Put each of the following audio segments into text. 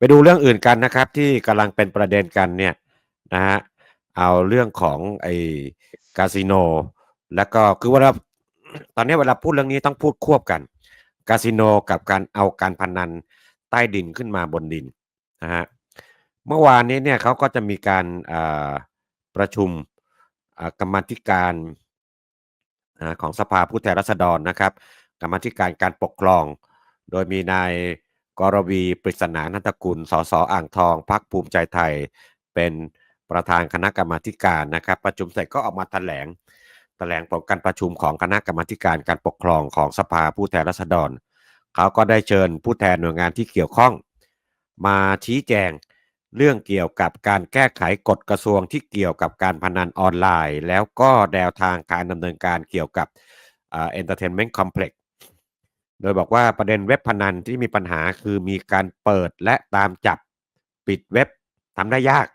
ไปดูเรื่องอื่นกันนะครับ ที่กำลังเป็นประเด็นกันเนี่ยนะฮะเอาเรื่องของไอ้คาสิโน แล้วก็คือเวลาตอนนี้เวลาพูดเรื่องนี้ต้องพูดควบกันคาสิโนกับการเอาการพนันใต้ดินขึ้นมาบนดินนะฮะเมื่อวานนี้เนี่ยเขาก็จะมีการประชุมกรรมธิการของสภาผู้แทนราษฎรนะครับ กรรมธิการการปกครอง โดยมีนาย กรวีปริศนานันตกุล สสอ่างทองพักภูมิใจไทย เป็นประธานคณะกรรมาการนะครับ ประชุมเสร็จก็ออกมาแถลง แถลงผลการประชุมของคณะกรรมาการการปกครองของสภาผู้แทนราษฎร เขาก็ได้เชิญผู้แทนหน่วยงานที่เกี่ยวข้อง มาชี้แจงเรื่องเกี่ยวกับการแก้ไขกฎกระทรวงที่เกี่ยวกับการพนันออนไลน์ แล้วก็แนวทางการดำเนินการเกี่ยวกับเอ็นเตอร์เทนเมนต์คอมเพล็กซ์ โดยบอกว่าประเด็นเว็บพนันที่มีปัญหาคือมีการเปิดและตามจับปิดเว็บทำได้ยาก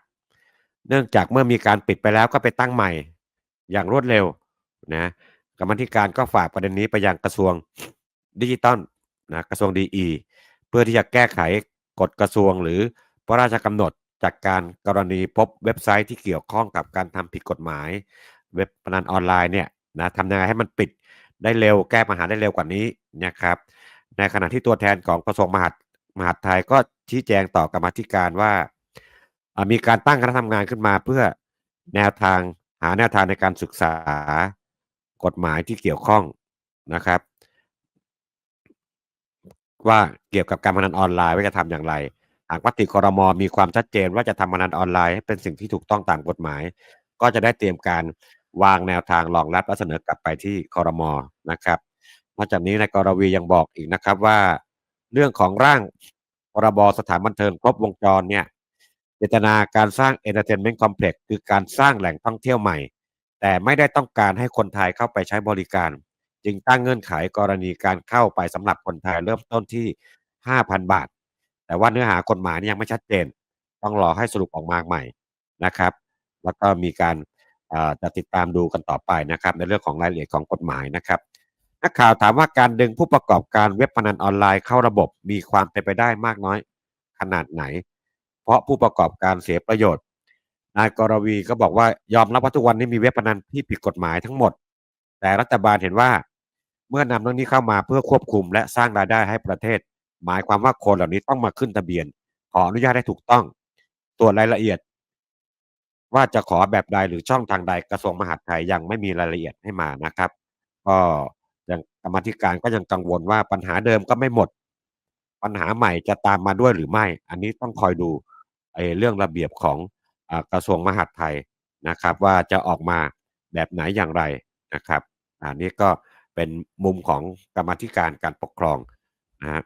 เนื่องจากเมื่อมีการปิดไปแล้วก็ไปตั้งใหม่อย่างรวดเร็วนะกรรมธิการก็ฝากประเด็นนี้ไปยังกระทรวงดิจิตอลนะกระทรวงดีอีเพื่อที่จะแก้ไขกฎกระทรวงหรือพระราชกำหนดจากการกรณีพบเว็บไซต์ที่เกี่ยวข้องกับการทำผิดกฎหมาย เว็บพนันออนไลน์เนี่ยนะทำยังไงให้มันปิด ได้เร็วแก้ปัญหาได้เร็วกว่านี้นะครับในขณะที่ตัวแทนของกระทรวงมหาดมหาดไทยก็ชี้แจงต่อกรรมธิการว่า มีการตั้งคณะทำงานขึ้นมาเพื่อแนวทางหาแนวทางในการศึกษากฎหมายที่เกี่ยวข้องนะครับ ว่าเกี่ยวกับการพนันออนไลน์ว่าจะทำอย่างไร หากมติครมมีความชัดเจนว่าจะทำพนันออนไลน์ให้เป็นสิ่งที่ถูกต้องตามกฎหมาย ก็จะได้เตรียมการ วางแนวทางรองรับและเสนอกลับไปที่คอรมอนะครับนอกจากนี้นายกรวียังบอกอีกนะครับว่า เรื่องของร่างพรบสถานบันเทิงครบวงจรเนี่ยเจตนาการสร้าง Entertainment Complex คือการสร้างแหล่งท่องเที่ยวใหม่ แต่ไม่ได้ต้องการให้คนไทยเข้าไปใช้บริการ จึงตั้งเงื่อนไขกรณีการเข้าไปสำหรับคนไทยเริ่มต้นที่ 5,000 บาท แต่ว่าเนื้อหากฎหมายนี่ยังไม่ชัดเจน ต้องรอให้สรุปออกมาใหม่นะครับ แล้วก็มีการ จะติดตามดูกันต่อไปนะครับ ในเรื่องของรายละเอียดของกฎหมายนะครับนักข่าวถามว่าการดึงผู้ประกอบการเว็บพนันออนไลน์เข้าระบบมีความเป็นไปได้มากน้อยขนาดไหน เพราะผู้ประกอบการเสียประโยชน์นายกรวีก็บอกว่ายอมรับว่าทุกวันนี้มีเว็บพนันที่ผิดกฎหมายทั้งหมด แต่รัฐบาลเห็นว่า เมื่อนำเรื่องนี้เข้ามาเพื่อควบคุมและสร้างรายได้ให้ประเทศ หมายความว่าคนเหล่านี้ต้องมาขึ้นทะเบียน ขออนุญาตให้ถูกต้อง ส่วนรายละเอียด ว่าจะขอแบบใดหรือช่องทางใดกระทรวงมหาดไทยยังไม่มีรายละเอียดให้มานะครับ ก็ยังกรรมธิการก็ยังกังวลว่าปัญหาเดิมก็ไม่หมด ปัญหาใหม่จะตามมาด้วยหรือไม่ อันนี้ต้องคอยดูเรื่องระเบียบของอกระทรวงมหาดไทยนะครับ ว่าจะออกมาแบบไหนอย่างไรนะครับอันนี้ก็เป็นมุมของกรรมธิการการปกครองนะฮะ